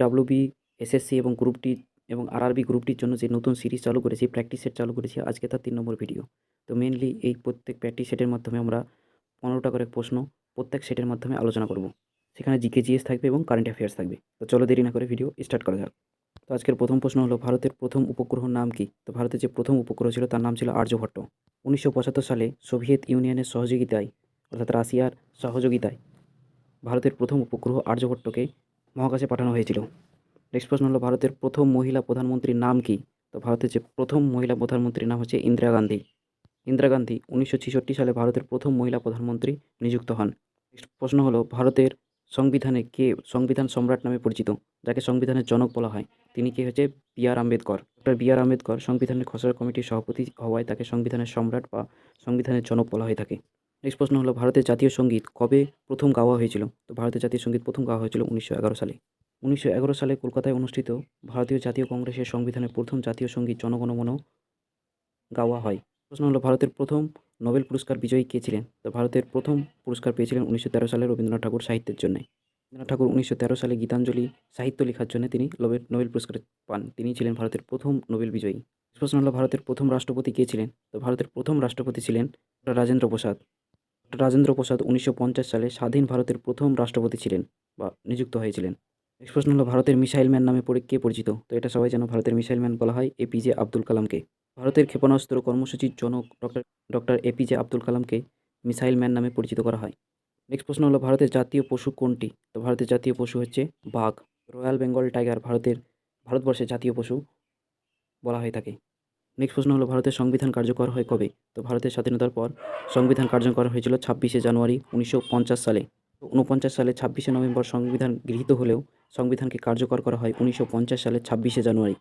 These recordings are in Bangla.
ডাব্লিউবি এসএসসি এবং গ্রুপ ডি এবং আরআরবি গ্রুপটির জন্য যে নতুন সিরিজ চালু করেছি প্র্যাকটিস সেট চালু করেছি, আজকে তার তিন নম্বর ভিডিও তো মেনলি এই প্রত্যেক প্র্যাকটিস সেটের মাধ্যমে আমরা পনেরোটা করে প্রশ্ন প্রত্যেক সেটের মাধ্যমে আলোচনা করব। সেখানে জিকে জিএস থাকবে এবং কারেন্ট অ্যাফেয়ার্স থাকবে। তো চলো দেরি না করে ভিডিও স্টার্ট করা যাক। তো আজকের প্রথম প্রশ্ন হলো, ভারতের প্রথম উপগ্রহর নাম কি? তো ভারতের যে প্রথম উপগ্রহ ছিল, তার নাম ছিল আর্যভট্ট উনিশশো পঁচাত্তর সালে সোভিয়েত ইউনিয়নের সহযোগিতায়, অর্থাৎ রাশিয়ার সহযোগিতায়, ভারতের প্রথম উপগ্রহ আর্যভট্টকে মহাকাশে পাঠানো হয়েছিল। নেক্সট প্রশ্ন হলো, ভারতের প্রথম মহিলা প্রধানমন্ত্রীর নাম কি? তো ভারতের যে প্রথম মহিলা প্রধানমন্ত্রীর নাম হচ্ছে ইন্দিরা গান্ধী। ইন্দিরা গান্ধী উনিশশো ছেষট্টি সালে ভারতের প্রথম মহিলা প্রধানমন্ত্রী নিযুক্ত হন। নেক্সট প্রশ্ন হলো, ভারতের সংবিধানে কে সংবিধান সম্রাট নামে পরিচিত, যাকে সংবিধানের জনক বলা হয়? তিনি কে হচ্ছে? B R Ambedkar. Doctor B R Ambedkar সংবিধানের খসড়া কমিটির সভাপতি হওয়ায় তাকে সংবিধানের সম্রাট বা সংবিধানের জনক বলা হয়ে থাকে। নেক্সট প্রশ্ন হলো, ভারতের জাতীয় সংগীত কবে প্রথম গাওয়া হয়েছিল? তো ভারতের জাতীয় সংগীত প্রথম গাওয়া হয়েছিল উনিশশো এগারো সালে। উনিশশো এগারো সালে কলকাতায় অনুষ্ঠিত ভারতীয় জাতীয় কংগ্রেসের সংবিধানের প্রথম জাতীয় সংগীত জনগণমন গাওয়া হয়। প্রশ্ন হলো, ভারতের প্রথম নোবেল পুরস্কার বিজয়ী কে ছিলেন? তো ভারতের প্রথম পুরস্কার পেয়েছিলেন উনিশশো তেরো সালে রবীন্দ্রনাথ ঠাকুর সাহিত্যের জন্য। রবীন্দ্রনাথ ঠাকুর উনিশশো তেরো সালে গীতাঞ্জলি সাহিত্য লেখার জন্য তিনি নোবেল নোবেল পুরস্কার পান। তিনি ছিলেন ভারতের প্রথম নোবেল বিজয়ী। প্রশ্ন হলো, ভারতের প্রথম রাষ্ট্রপতি কে ছিলেন? তো ভারতের প্রথম রাষ্ট্রপতি ছিলেন রাজেন্দ্র প্রসাদ। রাজেন্দ্র প্রসাদ উনিশশো পঞ্চাশ সালে স্বাধীন ভারতের প্রথম রাষ্ট্রপতি ছিলেন বা নিযুক্ত হয়েছিলেন। নেক্সট প্রশ্ন হলো, ভারতের মিসাইল ম্যান নামে পরি, কে পরিচিত? তো এটা সবাই যেন ভারতের মিসাইল ম্যান বলা হয় এপিজে আব্দুল কালামকে। ভারতের ক্ষেপণাস্ত্র কর্মসূচির জনক ডক্টর ডক্টর এপিজে আব্দুল কালামকে মিসাইল ম্যান নামে পরিচিত করা হয়। নেক্সট প্রশ্ন হলো, ভারতের জাতীয় পশু কোনটি? তো ভারতের জাতীয় পশু হচ্ছে বাঘ। রয়্যাল বেঙ্গল টাইগার ভারতের, ভারতবর্ষের জাতীয় পশু বলা হয়ে থাকে। নেক্সট প্রশ্ন হলো, ভারতের সংবিধান কার্যকর হয় কবে? তো ভারতের স্বাধীনতার পর সংবিধান কার্যকর হয়েছিল ছাব্বিশে জানুয়ারি উনিশশো পঞ্চাশ সালে। উনপঞ্চাশ সালে ছাব্বিশে নভেম্বর সংবিধান গৃহীত হলেও সংবিধানকে কার্যকর করা হয় উনিশশো পঞ্চাশ সালে ছাব্বিশে জানুয়ারি।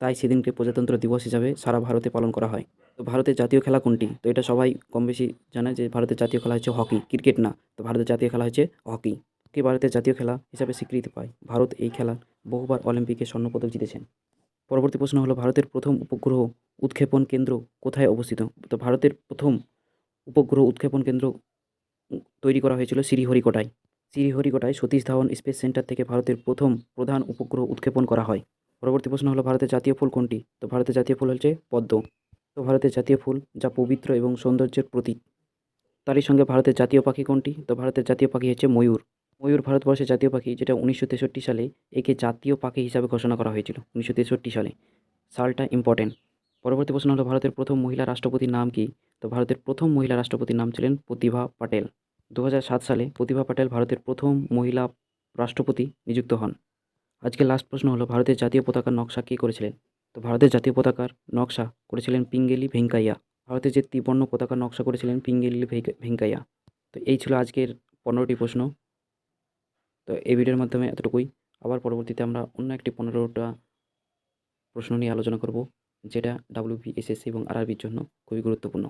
তাই সেদিনকে প্রজাতন্ত্র দিবস হিসাবে সারা ভারতে পালন করা হয়। তো ভারতের জাতীয় খেলা কোনটি? তো এটা সবাই কম বেশি জানে যে ভারতের জাতীয় খেলা হচ্ছে হকি, ক্রিকেট না। তো ভারতের জাতীয় খেলা হচ্ছে হকি। হকি ভারতের জাতীয় খেলা হিসাবে স্বীকৃতি পায়? ভারত এই খেলা বহুবার অলিম্পিকে স্বর্ণপদক জিতেছেন। পরবর্তী প্রশ্ন হলো, ভারতের প্রথম উপগ্রহ উৎক্ষেপণ কেন্দ্র কোথায় অবস্থিত? তো ভারতের প্রথম উপগ্রহ উৎক্ষেপণ কেন্দ্র তৈরি করা হয়েছিল শ্রীহরিকোটায়। শ্রীহরিকোটায় সতীশ ধাওয়ান স্পেস সেন্টার থেকে ভারতের প্রথম প্রধান উপগ্রহ উৎক্ষেপণ করা হয়। পরবর্তী প্রশ্ন হলো, ভারতের জাতীয় ফুল কোনটি? তো ভারতের জাতীয় ফুল হচ্ছে পদ্ম। তো ভারতের জাতীয় ফুল যা পবিত্র এবং সৌন্দর্যের প্রতীক। তারই সঙ্গে ভারতের জাতীয় পাখি কোনটি? তো ভারতের জাতীয় পাখি হচ্ছে ময়ূর। ময়ূর ভারতবর্ষের জাতীয় পাখি, যেটা উনিশশো তেষট্টি সালে একে জাতীয় পাখি হিসাবে ঘোষণা করা হয়েছিল, উনিশশো তেষট্টি সালে। সালটা ইম্পর্টেন্ট পরবর্তী প্রশ্ন হলো, ভারতের প্রথম মহিলা রাষ্ট্রপতির নাম কি? তো ভারতের প্রথম মহিলা রাষ্ট্রপতির নাম ছিলেন প্রতিভা পাটেল। দু হাজার সাত সালে প্রতিভা পাটেল ভারতের প্রথম মহিলা রাষ্ট্রপতি নিযুক্ত হন। আজকে লাস্ট প্রশ্ন হলো, ভারতের জাতীয় পতাকার নকশা কে করেছিলেন? তো ভারতের জাতীয় পতাকার নকশা করেছিলেন পিঙ্গেলি ভেঙ্কাইয়া। ভারতের যে ত্রিবর্ণ পতাকার নকশা করেছিলেন পিঙ্গেলি ভেঙ্ক- ভেঙ্কাইয়া। তো এই ছিল আজকের পনেরোটি প্রশ্ন। তো এই ভিডিওর মাধ্যমে এতটুকুই। আবার পরবর্তীতে আমরা অন্য একটি পনেরোটা প্রশ্ন নিয়ে আলোচনা করব, যেটা ডাব্লিউপি এসএসসি এবং আরআরবির জন্য খুবই গুরুত্বপূর্ণ।